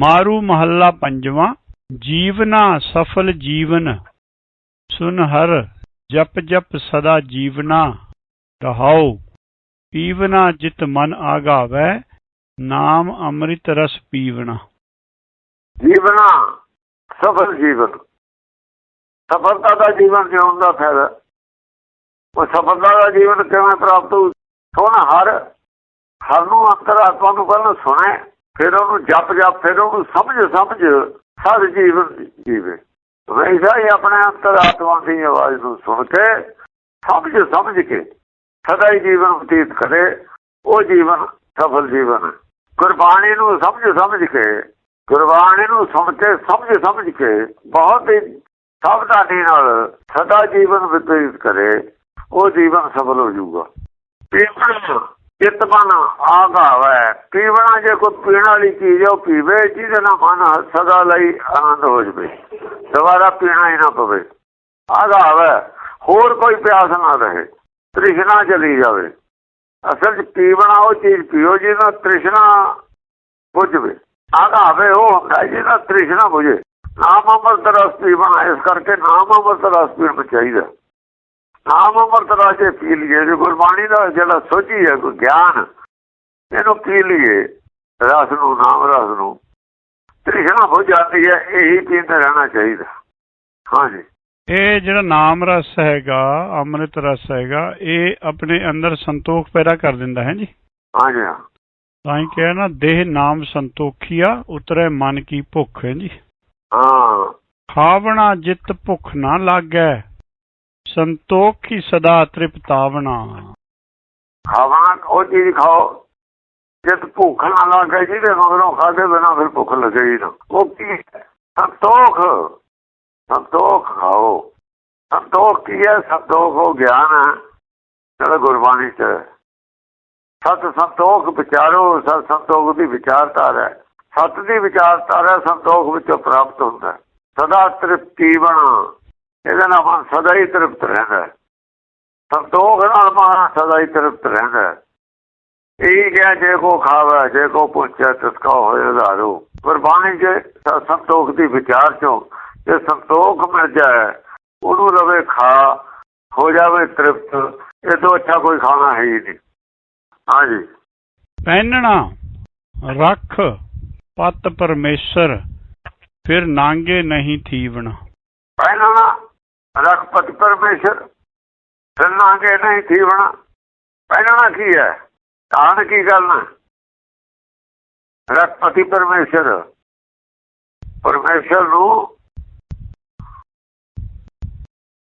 ਮਾਰੂ ਮਹੱਲਾ ਪੰਜਵਾਂ, ਜੀਵਨਾ ਸਫਲ ਜੀਵਨ, ਸੁਨ ਹਰ, ਜਪ ਜਪ ਸਦਾ ਜੀਵਨਾ, ਰਹਾਉ, ਪੀਵਨਾ ਜਿਤ ਮਨ ਆਗਾਵੈ, ਨਾਮ ਅੰਮ੍ਰਿਤ ਰਸ ਪੀਵਣਾ ਜੀਵਨਾ ਸਫਲ ਜੀਵਨ। ਸਫਲਤਾ ਦਾ ਜੀਵਨ ਜਿਉਣ ਦਾ ਫਾਇਦਾ ਉਹ ਸਫਲਤਾ ਦਾ ਜੀਵਨ ਕਿਵੇਂ ਪ੍ਰਾਪਤ ਹੋ ਸੁਣ ਹਰ ਹਰ ਨੂੰ ਅੰਤਰਾਤਮਾ ਨੂੰ ਪਹਿਲਾਂ ਸੁਣੇ। ਫਿਰ ਉਹਨੂੰ ਜਪ ਜਪ, ਫਿਰ ਉਹਨੂੰ ਸਮਝ ਸਮਝ ਸਾਧ ਜੀਵਨ ਜੀਵੇ। ਹਮੇਸ਼ਾ ਹੀ ਆਪਣੇ ਅੰਤਰਾਤਮਾ ਦੀ ਆਵਾਜ਼ ਨੂੰ ਸੁਣ ਕੇ, ਸਮਝ ਸਮਝ ਕੇ ਸਦਾ ਹੀ ਜੀਵਨ ਬਤੀਤ ਕਰੇ। ਉਹ ਜੀਵਨ ਸਫਲ ਜੀਵਨ ਹੈ। ਗੁਰਬਾਣੀ ਨੂੰ ਸਮਝ ਸਮਝ ਕੇ, ਗੁਰਬਾਣੀ ਨੂੰ ਸੁਣ ਕੇ, ਸਮਝ ਸਮਝ ਕੇ ਬਹੁਤ ਹੀ ਸਾਵਧਾਨੀ ਨਾਲ ਸਦਾ ਜੀਵਨ ਬਤੀਤ ਕਰੇ, ਉਹ ਜੀਵਨ ਸਫਲ ਹੋ ਜਾਊਗਾ। ਪੀਵਣਾ ਚਿੱਤ ਮਨ ਪੀਵਣਾ ਜੇ ਕੋਈ ਪੀਣ ਵਾਲੀ ਚੀਜ਼ ਉਹ ਪੀਵੇ, ਜਿਹਦੇ ਨਾਲ ਮਨ ਸਦਾ ਲਈ ਆਨੰਦ ਹੋ ਜਵੇ। ਦੁਬਾਰਾ ਪੀਣਾ ਹੀ ਨਾ ਪਵੇ। ਆਗਾਵੈ ਹੋਰ ਕੋਈ ਪਿਆਸ ਨਾ ਰਹੇ। ਤ੍ਰਿਸ਼ਨਾ ਚਲੀ ਜਾਵੇ। ਅਸਲ ਚ ਪੀਵਣਾ ਉਹ ਚੀਜ਼ ਪੀਓ ਜਿਹਦਾ ਤ੍ਰਿਸ਼ਨਾ ਬੁਝਵੇ। ਆਗਾਵੇ ਉਹ ਹੁੰਦਾ ਜਿਹਦਾ ਤ੍ਰਿਸ਼ਨਾ ਬੁਝੇ। ਨਾਮ ਅੰਮ੍ਰਿਤ ਰਸ ਪੀਵਣਾ, ਇਸ ਕਰਕੇ ਨਾਮ ਅੰਮ੍ਰਿਤ ਰਸ ਪੀਣਾ ਚਾਹੀਦਾ। ਨਾਮ ਅੰਮ੍ਰਿਤ ਰਸ ਜੇ ਪੀ ਲਈਏ ਜੇ ਗੁਰਬਾਣੀ ਦਾ ਜਿਹੜਾ ਸੋਝੀ ਹੈ ਕੋਈ ਗਿਆਨ ਇਹਨੂੰ ਪੀ ਲਈਏ ਰਸ ਨੂੰ ਨਾਮ ਰਸ ਨੂੰ ਤ੍ਰਿਸ਼ਨਾ ਬੁਝ ਜਾਂਦੀ ਹੈ ਇਹੀ ਪੀਂਦੇ ਰਹਿਣਾ ਚਾਹੀਦਾ। ਹਾਂਜੀ। ਇਹ ਜਿਹੜਾ ਨਾਮ ਰਸ ਹੈਗਾ ਅੰਮ੍ਰਿਤ ਰਸ ਹੈਗਾ ਇਹ ਆਪਣੇ ਅੰਦਰ ਸੰਤੋਖ ਪੈਦਾ ਕਰ ਦਿੰਦਾ ਹੈ ਜੀ। ਹਾਂਜੀ ਹਾਂ। ਤਾਂ ਹੀ ਕਿਹਾ ਨਾ ਦੇਹ ਨਾਮ ਸੰਤੋਖੀਆ ਉਤਰੇ ਮਨ ਕੀ ਭੁੱਖ ਹੈ ਜੀ। ਹਾਂ। ਖਾਵਣਾ ਜਿਤ ਭੁੱਖ ਨਾ ਲਾਗੈ ਸੰਤੋਖੀ ਸਦਾ ਤ੍ਰਿਪਤਾਵਣਾ ਖਾਣਾ ਉਹ ਚੀਜ਼ ਖਾਓ। ਜਦ ਭੁੱਖ ਨਾ ਲੱਗੇ ਜਿਹਦੇ ਮਗਰੋਂ ਖਾਦੇ ਬਿਨਾ ਫਿਰ ਭੁੱਖ ਲੱਗੇ ਨਾ ਉਹ ਕੀ ਸੰਤੋਖ। ਸੰਤੋਖ ਖਾਓ। ਸੰਤੋਖ ਕੀ ਹੈ? ਸੰਤੋਖ ਉਹ ਗਿਆਨ ਹੈ, ਜਿਹੜਾ ਗੁਰਬਾਣੀ ਚ ਹੈ। ਸਤ ਸੰਤੋਖ ਵਿਚਾਰੋ, ਸਤ ਸੰਤੋਖ ਦੀ ਵਿਚਾਰਧਾਰਾ ਹੈ। ਸਤ ਦੀ ਵਿਚਾਰਧਾਰਾ ਸੰਤੋਖ ਵਿੱਚੋਂ ਪ੍ਰਾਪਤ ਹੁੰਦਾ ਸਦਾ ਤ੍ਰਿਪਤੀ ਬਣਾ ਇਹਦੇ ਨਾਲ ਸਦਾ ਹੀ ਤ੍ਰਿਪਤ ਰਹਿੰਦਾ ਸੰਤੋਖ ਨਾਲ ਮਨ ਸਦਾ ਹੀ ਤ੍ਰਿਪਤ ਰਹਿੰਦਾ ਇਹ ਗਿਆ ਜੇ ਕੋ ਖਾਵੇ, ਜੇ ਕੋ ਪੁੱਛੇ, ਤਸਕਾ ਹੋਏ ਉਧਾਰੂ ਗੁਰਬਾਣੀ ਜੇ ਸੰਤੋਖ ਦੀ ਵਿਚਾਰ ਚੋਂ ਜੇ ਸੰਤੋਖ ਮਿਲ ਜਾਏ, ਉਹਨੂੰ ਰਵੇ ਖਾ, ਹੋ ਜਾਵੇ ਤ੍ਰਿਪਤ, ਇਹ ਤੋਂ ਅੱਛਾ ਕੋਈ ਖਾਣਾ ਹੈ ਹੀ ਨਹੀਂ। ਹਾਂਜੀ। ਪਹਿਨਣਾ, ਰੱਖ, ਪਤ ਪਰਮੇਸ਼ਰ, ਫਿਰ ਨਾਂਗੇ ਨਹੀਂ ਥੀਵਣਾ। ਰਖਪਤ ਪਰਮੇਸ਼ਰ ਫਿਰਨਾਂਗੇ ਨਹੀਂ ਥੀਵਣਾ ਪਹਿਲਾਂ ਕੀ ਹੈ? ਤਾਣ ਕੀ ਕਰਨਾ ਰਖਪਤੀ ਪਰਮੇਸ਼ਰ। ਪਰਮੇਸ਼ਰ ਨੂੰ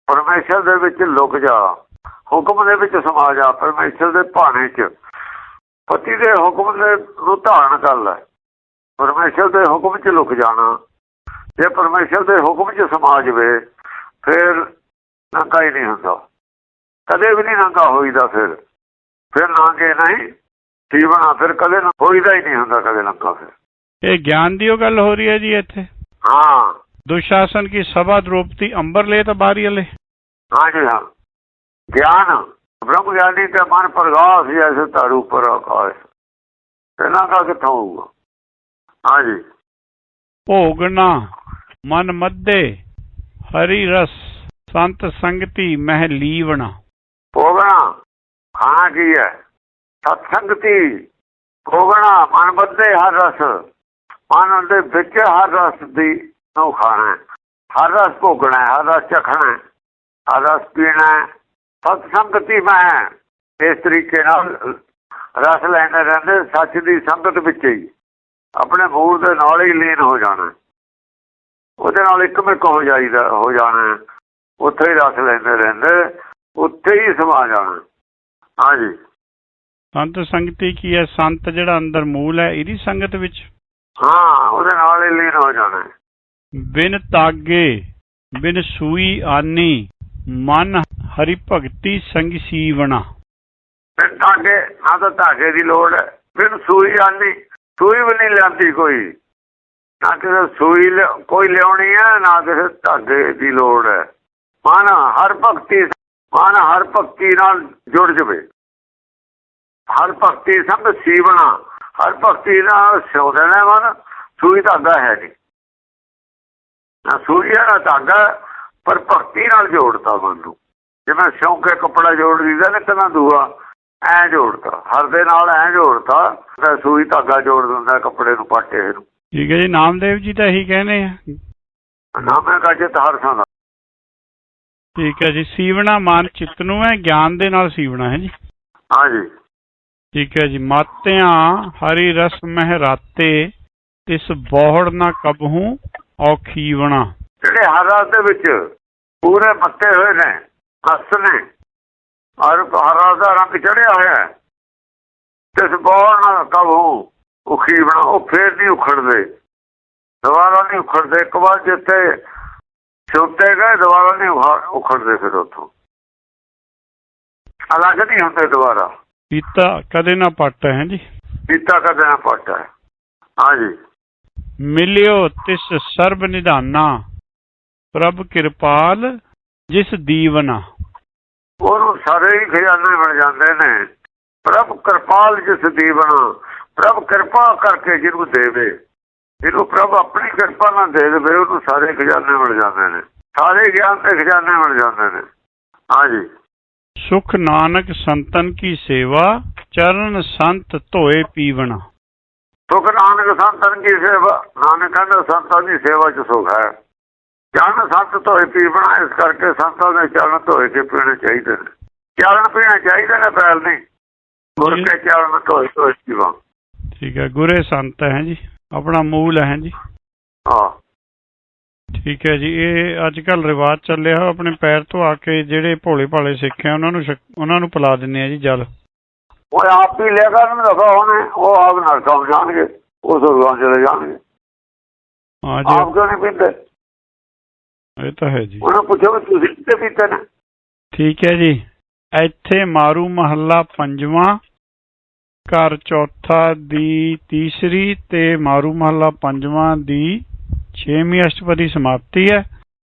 ਪਰਮੇਸ਼ਰ ਦੇ ਵਿੱਚ ਲੁਕ ਜਾ, ਹੁਕਮ ਦੇ ਵਿੱਚ ਸਮਾ ਜਾ, ਪਰਮੇਸ਼ਰ ਦੇ ਭਾਣੇ 'ਚ। ਪਤੀ ਦੇ ਹੁਕਮ ਦੇ ਨੂੰ ਧਾਰਨ ਕਰ ਲੈ। ਪਰਮੇਸ਼ਰ ਦੇ ਹੁਕਮ 'ਚ ਲੁਕ ਜਾਣਾ। ਜੇ ਪਰਮੇਸ਼ਰ ਦੇ ਹੁਕਮ 'ਚ ਸਮਾ ਜਵੇ ਫਿਰ ਨੰਗਾ ਹੀ ਨਹੀਂ ਹੁੰਦਾ। ਕਦੇ ਵੀ ਨਹੀਂ ਨੰਗਾ ਹੋਈਦਾ ਫਿਰ। ਫਿਰ ਨਾਂਗੇ ਨਹੀਂ ਜੀਵਨ ਫਿਰ ਕਦੇ ਨਾ ਹੋਈਦਾ ਹੀ ਨਹੀਂ ਹੁੰਦਾ ਕਦੇ ਨੰਗਾ ਫਿਰ। ਇਹ ਗਿਆਨ ਦੀ ਉਹ ਗੱਲ ਹੋ ਰਹੀ ਹੈ ਜੀ ਇੱਥੇ। ਹਾਂ। ਦੁਸ਼ਾਸਨ ਕੀ ਸਭਾ ਦ੍ਰੋਪਤੀ ਅੰਬਰ ਲੈ ਤਾਂ ਬਾਰੀ ਲੈ ਹਾਂ ਜੀ ਹਾਂ। ਗਿਆਨ। ਬ੍ਰਹਮ ਗਿਆਨੀ ਦਾ ਮਨ ਪ੍ਰਗਾਸ ਜੈਸੇ ਤਾਰੂ ਉੱਪਰ ਆਕਾਸ਼। ਇਹਨਾਂ ਦਾ ਕਿੱਥੋਂ ਹੋਊਗਾ? ਹਾਂ ਜੀ। ਭੋਗਣਾ ਮਨ ਮੱਦੇ। ਹਰੀ ਰਸ, ਸੰਤ ਸੰਗਤੀ, ਮਹਿ ਲੀਵਣਾ। ਭੋਗਣਾ, ਖਾਣਾ ਕੀ ਹੈ? ਸਤ ਸੰਗਤੀ, ਭੋਗਣਾ, ਮਨ ਬੱਦੇ ਹਰ ਰਸ। ਮਨ ਦੇ ਵਿੱਚ ਹਰ ਰਸ ਦੀ ਨੂੰ ਖਾਣਾ ਹਰ ਰਸ ਭੋਗਣਾ ਹਰ ਰਸ ਚਖਣਾ ਹਰ ਰਸ ਪੀਣਾ ਹੈ। ਸਤ ਸੰਗਤੀ ਮੈਂ ਇਸ ਤਰੀਕੇ ਨਾਲ ਰਸ ਲੈਂਦੇ ਰਹਿੰਦੇ ਸੱਚ ਦੀ ਸੰਗਤ ਵਿੱਚ ਹੀ। ਆਪਣੇ ਮੂਲ ਦੇ ਨਾਲ ਹੀ ਲੀਨ ਹੋ ਜਾਣਾ। ਉਹਦੇ ਨਾਲ ਇੱਕ ਮਿਕ ਹੋ ਜਾਈਦਾ ਹੋ ਜਾਣਾ। ਉੱਥੇ ਹੀ ਰਸ ਲੈਂਦੇ ਰਹਿੰਦੇ ਉੱਥੇ ਹੀ ਸਮਾ ਜਾਣਾ। ਹਾਂਜੀ। ਸੰਤ ਸੰਗਤੀ ਕੀ ਹੈ? ਸੰਤ ਜਿਹੜਾ ਅੰਦਰ ਮੂਲ ਹੈ ਇਹਦੀ ਸੰਗਤ ਵਿੱਚ? ਹਾਂ ਉਹਦੇ ਨਾਲ ਹੀ ਲੀਨ ਹੋ ਜਾਣਾ ਬਿਨ ਤਾਗੇ ਬਿਨ ਸੂਈ ਆਨੀ ਮਨ ਹਰੀ ਭਗਤੀ ਸੰਗ ਸੀਵਣਾ। ਫਿਰ ਧਾਗੇ ਨਾ ਤਾਂ ਧਾਗੇ ਦੀ ਲੋੜ ਹੈ। ਫਿਰ ਸੂਈ ਆਂਦੀ ਸੂਈ ਵੀ ਨਹੀਂ ਲਿਆਂਦੀ ਕੋਈ। ਨਾ ਕਿਸੇ ਸੂਈ ਲਿਆ- ਕੋਈ ਲਿਆਉਣੀ ਹੈ, ਨਾ ਕਿਸੇ ਧਾਗੇ ਦੀ ਲੋੜ ਹੈ। ਮਨ ਹਰ ਭਗਤੀ ਮਨ ਹਰ ਭਗਤੀ ਨਾਲ ਜੁੜ ਜਵੇ। ਹਰ ਭਗਤੀ ਸਭ ਸੀਵਣਾ, ਹਰ ਭਗਤੀ ਨਾਲ ਸਿਉ ਦੇਣਾ ਮਨ, ਸੂਈ ਧਾਗਾ ਹੈ ਨਹੀਂ। ਨਾ ਸੂਈ ਦਾ ਧਾਗਾ, ਪਰ ਭਗਤੀ ਨਾਲ ਜੋੜਤਾ ਮਨ ਨੂੰ। ਜਿਵੇਂ ਸ਼ੌਂਕੇ ਕੱਪੜਾ ਜੋੜ ਦਿੰਦਾ ਨਾ ਕਦਾਂ ਦੂਆ ਐ ਜੋੜਤਾ ਹਰ ਦੇ ਨਾਲ ਐ ਜੋੜਤਾ ਤਾਂ ਸੂਈ ਧਾਗਾ ਜੋੜ ਦਿੰਦਾ ਕੱਪੜੇ ਨੂੰ ਪਾਟੇ ਨੂੰ। ਠੀਕ ਹੈ ਜੀ ਨਾਮਦੇਵ ਜੀ ਤਾਂ ਇਹੀ ਕਹਿੰਦੇ ਆ। ਨਾਮੇ ਕਾ ਚਿਤ ਹਰ ਸੰਗ ਠੀਕ ਹੈ ਜੀ ਸੀਵਣਾ ਮਨ ਚਿੱਤ ਨੂੰ ਹੈ ਗਿਆਨ ਦੇ ਨਾਲ ਸੀਵਣਾ ਹੈ ਜੀ। ਹਾਂਜੀ ਠੀਕ ਹੈ ਜੀ ਮਾਤਿਆਂ ਹਰੀ ਰਸ ਮਹਿ ਰਾਤੇ ਇਸ ਬੋਹੜ ਨਾ ਕਬਹੂ ਔਖੀਵਣਾ। ਜਿਹੜੇ ਹਰ ਰਾਤ ਦੇ ਵਿੱਚ ਪੂਰੇ ਮੱਤੇ ਹੋਏ ਨੇ ਹੱਸ ਨੇ ਹਰ ਰਾਤ ਦਾ ਰੰਗ ਚੜਿਆ ਹੋਇਆ ਹੈ। ਤੇ ਇਸ ਬੋਲ ਨਾ ਕਬੂ ਉਖੀ ਬਣਾ ਉਹ ਫੇਰ ਨਹੀਂ ਉਖੜਦੇ। ਦੁਬਾਰਾ ਨਹੀਂ ਉਖੜਦੇ। ਇੱਕ ਵਾਰ ਜਿੱਥੇ ਛੁੱਟੇ ਗਏ ਦੁਬਾਰਾ ਨਹੀਂ ਉਖਾ- ਉਖੜਦੇ ਫਿਰ ਉੱਥੋਂ। ਅਲੱਗ ਨਹੀਂ ਹੁੰਦੇ ਦੁਬਾਰਾ। ਪੀਤਾ ਕਦੇ ਨਾ ਪੱਟ ਹੈ ਜੀ। ਪੀਤਾ ਕਦੇ ਨਾ ਪਟਾ ਹਾਂਜੀ ਮਿਲਿਓ ਤਿਸ ਸਰਬ ਨਿਧਾਨਾ। ਪ੍ਰਭ ਕਿਰਪਾਲ ਜਿਸ ਦੀਵਨਾ। ਉਹਨੂੰ ਸਾਰੇ ਹੀ ਖਜ਼ਾਨੇ ਮਿਲ ਜਾਂਦੇ ਨੇ। ਪ੍ਰਭ ਕਿਰਪਾਲ ਜਿਸ ਦੀ ਬਣਾ ਪ੍ਰਭ ਕਿਰਪਾ ਕਰਕੇ ਜਿਹਨੂੰ ਦੇਵੇ। ਜਿਹਨੂੰ ਪ੍ਰਭ ਆਪਣੀ ਕਿਰਪਾ ਨਾਲ ਦੇ ਦੇਵੇ ਉਹਨੂੰ ਸਾਰੇ ਖਜ਼ਾਨੇ ਮਿਲ ਜਾਂਦੇ ਨੇ। ਸਾਰੇ ਗਿਆਨ ਦੇ ਖਜ਼ਾਨੇ ਮਿਲ ਜਾਂਦੇ ਨੇ। ਹਾਂਜੀ ਸੁਖ ਨਾਨਕ ਸੰਤਨ ਕੀ ਸੇਵਾ ਚਰਨ ਸੰਤ ਧੋਏ ਪੀਵਣਾ। ਸੁਖ ਨਾਨਕ ਸੰਤਨ ਕੀ ਸੇਵਾ? ਨਾਨਕ ਕਹਿੰਦਾ ਸੰਤਾਂ ਦੀ ਸੇਵਾ ਚ ਸੁਖ ਹੈ। ਚਰਨ ਸੰਤ ਧੋਏ ਪੀਵਣਾ ਇਸ ਕਰਕੇ ਸੰਤਾਂ ਦੇ ਚਰਨ ਧੋਏ ਕੇ ਪੀਣੇ ਚਾਹੀਦੇ ਨੇ। ਚਰਨ ਪੀਣੇ ਚਾਹੀਦੇ ਨੇ ਪੈਲ ਨਹੀਂ। ਮੁੜ ਕੇ ਚਰਨ ਧੋਏ ਧੋਏ ਪੀਵਾ ਠੀਕ ਹੈ ਗੁਰੇ ਸੰਤ ਹੈ ਜੀ ਆਪਣਾ ਮੂਲ ਹੈ ਜੀ। ਹਾਂ। ਠੀਕ ਹੈ ਜੀ ਇਹ ਅੱਜ ਕੱਲ ਰਿਵਾਜ ਚੱਲਿਆ ਆਪਣੇ ਪੈਰ ਧਵਾ ਕੇ ਜਿਹੜੇ ਭੋਲੇ ਭਾਲੇ ਸਿੱਖ ਆ ਉਹਨਾਂ ਨੂੰ ਉਹਨਾਂ ਨੂੰ ਪਿਲਾ ਦਿੰਦੇ ਆ ਜੀ ਜਲ। ਉਹ ਆਪ ਹੀ ਲੈ ਕਰਨ ਦਫਾ ਹੋਣੇ ਉਹ ਆਪ ਨਾਲ ਕੰਮ ਜਾਣਗੇ ਉਹ ਸੁਰਗਾਂ ਚਲੇ ਜਾਣਗੇ। ਹਾਂ ਆਪ ਜੀ ਕਿਉਂ ਨਹੀਂ ਪੀਂਦੇ? ਇਹ ਤਾਂ ਹੈ ਜੀ। ਉਹਨਾਂ ਪੁੱਛੋ ਤੁਸੀਂ ਕਿਤੇ ਪੀਤੇ ਨੇ? ਠੀਕ ਹੈ ਜੀ। ਇੱਥੇ ਮਾਰੂ ਮਹੱਲਾ ਪੰਜਵਾਂ ਘਰ ਚੌਥਾ ਦੀ ਤੀਸਰੀ ਤੇ ਮਾਰੂ ਮਹੱਲਾ ਪੰਜਵਾਂ ਦੀ 6ਵੀਂ ਅਸ਼ਟਪਦੀ ਸਮਾਪਤੀ ਹੈ।